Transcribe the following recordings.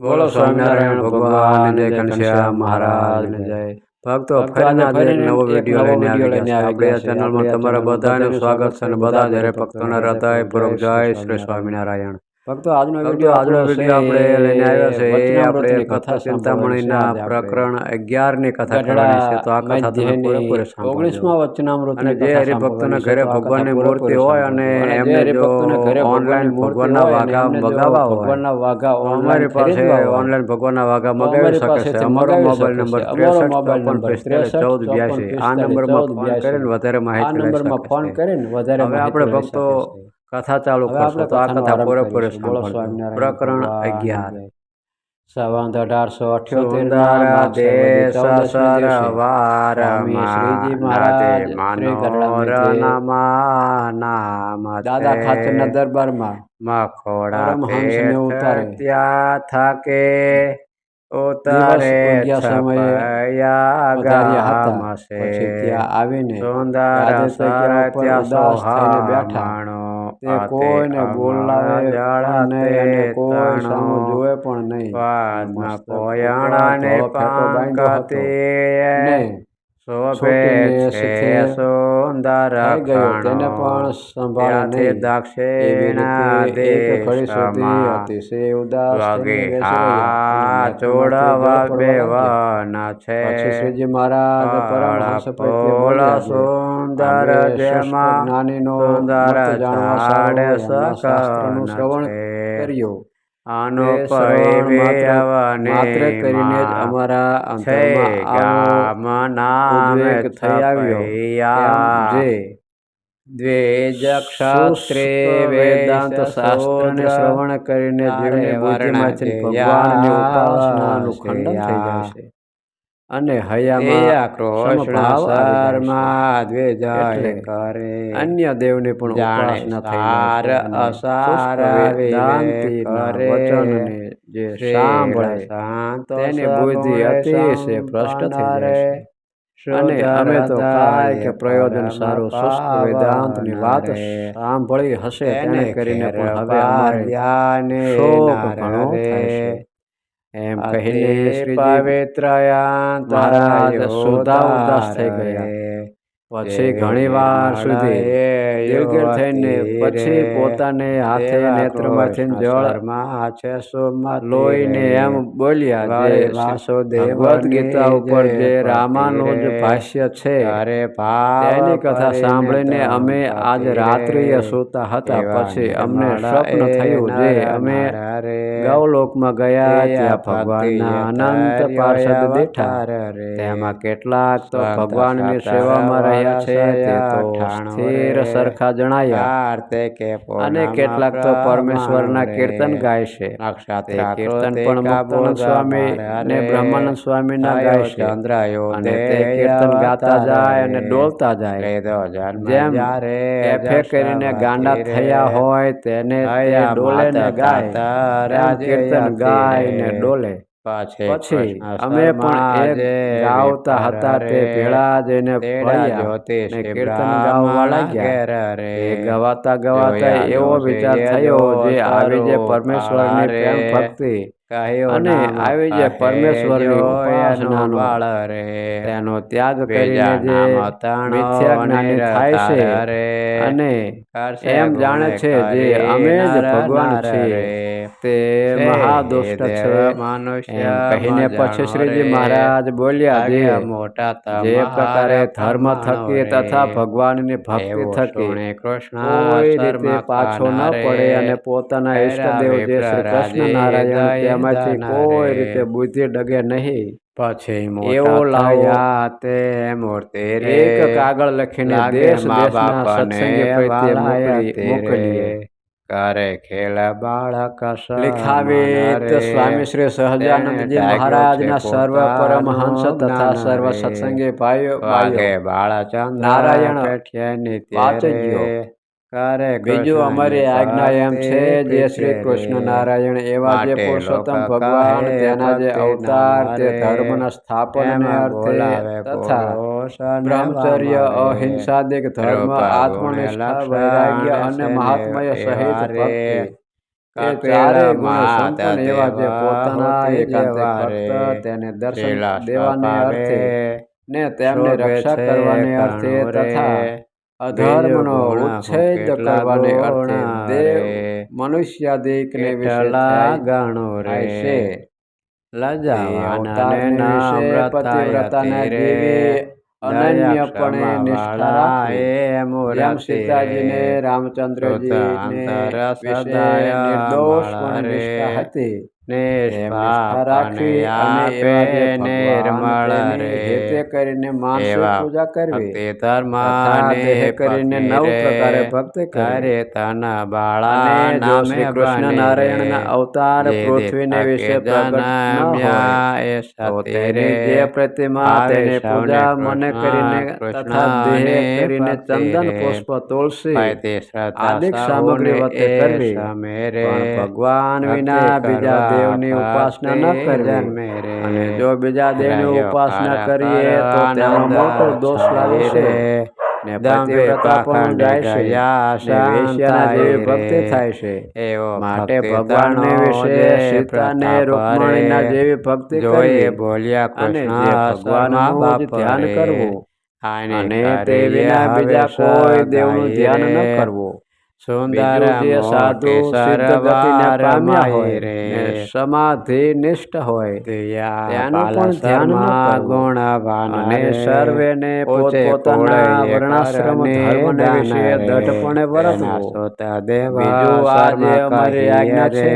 બોલો સ્વામિનારાયણ ભગવાન જય ઘનશ્યામ મહારાજ જય ભક્તો ફરીને નવો વીડિયો લઈને આવી ગયા ચેનલમાં તમારા બધાને સ્વાગત છે અને બધા જયારે ભક્તોના હૃદય પૂર્વક જય શ્રી સ્વામિનારાયણ. ભક્તો આજનો વીડિયો આજનો વીડિયો આપણે લઈને આવ્યા છે એ આપણે કથા ચિંતામણીના પ્રકરણ અગિયારની કથા કરવાની છે તો આ કથા તમે પૂરેપૂરી ઓગણીસમાં વચનામૃત અને જે હરિભક્તોના ઘરે ભગવાનની મૂર્તિ હોય અને એમને જો ઓનલાઈન ભગવાનના વાઘા મગાવવા હોય ભગવાનના વાઘા અમારી પાસે ઓનલાઈન ભગવાનના વાઘા મગાવી શકે છે. અમારો મોબાઈલ નંબર ત્રેસઠ નંબર પિસ્તાલીસ ચૌદ 63 બ્યાસી. આ નંબરમાં ફોન કરીને વધારે માહિતી નંબરમાં ફોન કરીને વધારે હવે આપણે ભક્તો. કથા ચાલુ હવે કરશું આપણે તો આ કથાનો કથા આરંભ પૂરેપૂરી કરીશું. બોલો સાંભળજો સ્વામિનારાયણ પ્રકરણ ભગવાન અગિયાર જય. સંવંત અઢારસો અઠ્યોતેર સુંદર દેશ સરવાર શ્રીજી મહારાજ મહારાજે શ્રી ગઢડા માનોર નામ દાદા ખાચરના દરબારમાં મખોડા પરમહંસને ઉતારે. ત્યાં થાકે દિવસ ઉતારે ઉગ્યા સમયે છપયા પધાર્યા હતા ગામ છે પછી ત્યાં આવીને સુંદર ગાદી સર જગ્યા ઉપર ત્યાં ઉદાસ થઈને બેઠા. તે કોઈને બોલાવે નહીં કોઈ સામું જોવે પણ નહીં. પાદમાં મસ્તક પોયણાને શોભે છે સુંદર તેને પણ સંભાળે દક્ષિણા રીતે એક સુધી અતિશય ઉદાસ ચોડાવા. બેવાના છે. શ્રીજી મહારાજ પરમહંસ પોલા સુંદર જેમાં જ્ઞાનીનો જાણવા સાડે શાસ્ત્રનું શ્રવણ. કર્યું. આનો શ્રવણ માત્ર- કરીને જ અમારા અંતરમાં આવો ઉદ્વેગ થઈ આવ્યો. જે દ્વેજક્ષત્રે વેદાંત શાસ્ત્રને શ્રવણ કરીને જીવની બુદ્ધિમાંથી ભગવાનની ઉપાસનાનું ખંડન થઈ જશે છે. અને હયામાં છે. અન્ય દેવની પણ જાણે અસાર કરે. જે સાંભળે તેની બુદ્ધિ અતિશય ભ્રષ્ટ થઈ જાય અને અમે તો કાંઈ કે પ્રયોજન સારું શુષ્ક વેદાંતની વાત સાંભળી હશે તેને કરીને પણ હવે અમારે શોક ઘણો થાય છે. એમ કહીને શ્રીજી તારા સુધા ઉદાસ થઈ ગયા. પછી ઘણી વાર સુધી દિલગીર થઈને પછી પોતાને હાથે નેત્રમાંથી જળ લોહીને એમ બોલ્યા જે ભગવદ્ ગીતા ઉપર જે રામાનું જે ભાષ્ય છે તેની કથા સાંભળીને અમે આજ રાત્રિએ સૂતા હતા પછી અમને સ્વપ્ન થયું જે અમે ગૌલોકમાં ગયા ત્યાં ભગવાનના અનંત પાર્ષદ બેઠા તેમાં કેટલાક તો ભગવાનની સેવામાં રહ્યા છે તે તો સ્થિર સરખા જણાયા. અને કેટલાક તો પરમેશ્વરના કીર્તન ગાય છે. તે કીર્તન પણ મુક્તાનંદ સ્વામી અને બ્રહ્માનંદ સ્વામીના ગાય છે. અને તે કીર્તન ગાતા જાય અને ડોલતા જાય. જેમ એફે કરીને ગાંડા થયા હોય તેને ડોલે ને ગાય. કીર્તન ગાય ને ડોલે. પછી અમે પણ એક ગાવતા હતા તે ભેળા જઈને પડ્યા ને કીર્તન ગાવા લાગ્યા ગવાતા ગવાતા એવો વિચાર થયો જે આવી જે પરમેશ્વરની પ્રેમ ભક્તિ અને આવી જે પરમેશ્વરની ઉપાસનાનો તેનો ત્યાગ કરીને જે મિથ્યા થાય છે અને એમ જાણે છે જે અમે જ ભગવાન છીએ. તે મહાદુષ્ટ છે. એમ કહીને પછી શ્રીજી મહારાજ બોલ્યા જે જે પ્રકારે ધર્મ થકી તથા ભગવાનની ભક્તિ થકી કૃષ્ણ પાછો ન પડે અને પોતાના ઈષ્ટદેવ જે શ્રી કૃષ્ણ નારાયણ તેમાંથી કોઈ રીતે બુદ્ધિ ડગે નહીં. પછી એવો લાવ્યા તે મૂર્તિ એક કાગળ લખીને દેશ દેશના સત્સંગી પ્રત્યે મોકલી મોકલીએ કરે ખેલ બાળક લિખાવેત સ્વામી શ્રી સહજાનંદજી મહારાજના સર્વ પરમહંસ તથા સર્વ સત્સંગી ભાઈઓ વાગે ભાઈઓ બાળચંદ્ર નારાયણ પેઠિયાની વાંચજો. બીજું અમારી આજ્ઞા એમ છે જે શ્રી કૃષ્ણ નારાયણ એવા જે પુરુષોત્તમ ભગવાન તેના જે અવતાર તે ધર્મના સ્થાપનને અર્થે તથા બ્રહ્મચર્ય અહિંસાદિક ધર્મ આત્મનિષ્ઠા વૈરાગ્ય અને મહાત્મય સહિત ભક્તિ. એવા જે પોતાના તેને દર્શન દેવાને અર્થે ને તેમને રક્ષા કરવાને અર્થે તથા અધર્મનો ઉચ્છેદ કરવાને અર્થે દેવ મનુષ્યાદિકને વિશે ગણો રે. છે. લજાવાના પતિવ્રતાના દેવી અનન્યપણે નિષ્ઠા રાખવી. જેમ સીતાજીને રામચંદ્રજીને નિર્દોષ પણ નિષ્ઠા હતી. નિષ્ઠા રાખવી અને એવા જે ભગવાન તેની હેતે કરીને માનસિક એવા પૂજા કરવી ભક્તિ ધર્મ તથા દેહ કરીને નવ પ્રકારે ભક્તિ કરવી તના બાળા અને જો નામે શ્રી કૃષ્ણ નારાયણના અવતાર જે પૃથ્વીને દેવતા વિશે કે પ્રગટ ન જન્મ્યા હોય એ તો સતે તેની રે જે પ્રતિમા આવે તેની સૌને પૂજા મને કૃષ્ણ, કરીને કૃષ્ણ તથા દેહ અને કરીને ભક્તિ ચંદન રે. પુષ્પ તુલસી તે શ્રદ્ધા આદિક સૌને સામગ્રી વચ્ચે એ કરવી. સમે રે. પણ ભગવાન ભક્તિ વિના બીજા કરવા દેવની ઉપાસના ન કરવી અને જો બીજા દેવની ઉપાસના કરીએ તો તેમાં મોટો દોષ લાગે છે. ને પતિવ્રતા પણ જાય છે. વેશ્યાના જેવી ભક્તિ રે. થાય છે. એવો માટે ભગવાનને વિશે સીતાને રૂકમણીના જેવી ભક્તિ જોઈ બોલ્યા કૃષ્ણ ભગવાનનું ધ્યાન કરવું. અને તે વિના બીજા કોઈ દેવનું ધ્યાન ન કરવું. સુંદર સાધુ સમાધિ નિષ્ઠ હોય. ત્યાંનું પણ ધ્યાન ગુણવાન અને સર્વેને પોતપોતાના વર્ણાશ્રમ ધર્મને વિશે દઢપણે વર્તવું બીજું આ જે શર્મા અમારી આજ્ઞા છે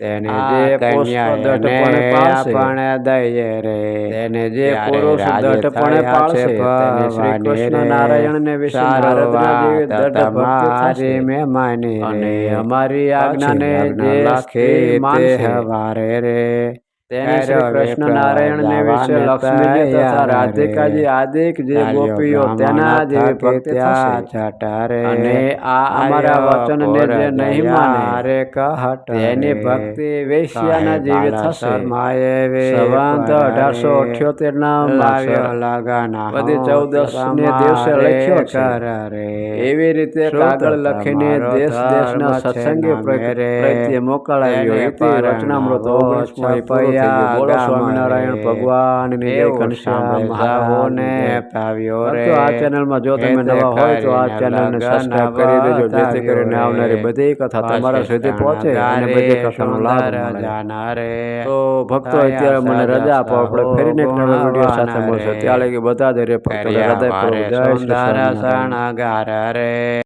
તેને જે આપણે દઈએ રે. તેને જે પુરુષ રાજી પાળશે તેને શ્રી કૃષ્ણ નારાયણને વિશે સારો નારદના જેવી વાત દઢ ભક્તિ થશે. તમારી મેં અને અમારી આજ્ઞાને જે સ્થિર માનશે. હવારે રે. તેને શ્રી કૃષ્ણ નારાયણને વિશે લક્ષ્મીજી તથા રાધિકાજી આદિક જે ગોપીઓ તેના જેવી ભક્તિ થશે. અને આ અમારા વચનને જે નહીં માને તેની ભક્તિ વેશ્યાના જેવી થશે. શર્માએ વે સંવંત પરારે. અઢારસો અઠ્યોતેર ના બધી ચૌદસ ને દિવસે લખ્યો છે. એવી રીતે કાગળ લખીને દેશ દેશના સત્સંગી નામે રે. પ્રત્યે મોકલાવ્યો તેને ઇતિ બોલો સ્વામિનારાયણ ગામ રે. જય ઘનશ્યામ સાંભળે પાવ્યો રે. આ ચેનલમાં જો તમે નવા હોય તો આ ચેનલને સબસ્ક્રાઇબ કરી દેજો જેથી કરીને આવનારી બધી કથા તમારા સુધી પહોંચે અને બધી કથાનો લાભ મળે. તો ભક્તો અત્યારે મને રજા આપો આપણે ફરીને એક નવા વીડિયો સાથે મળશે. ત્યાં લગી બધા જ રે જય શ્રી રે.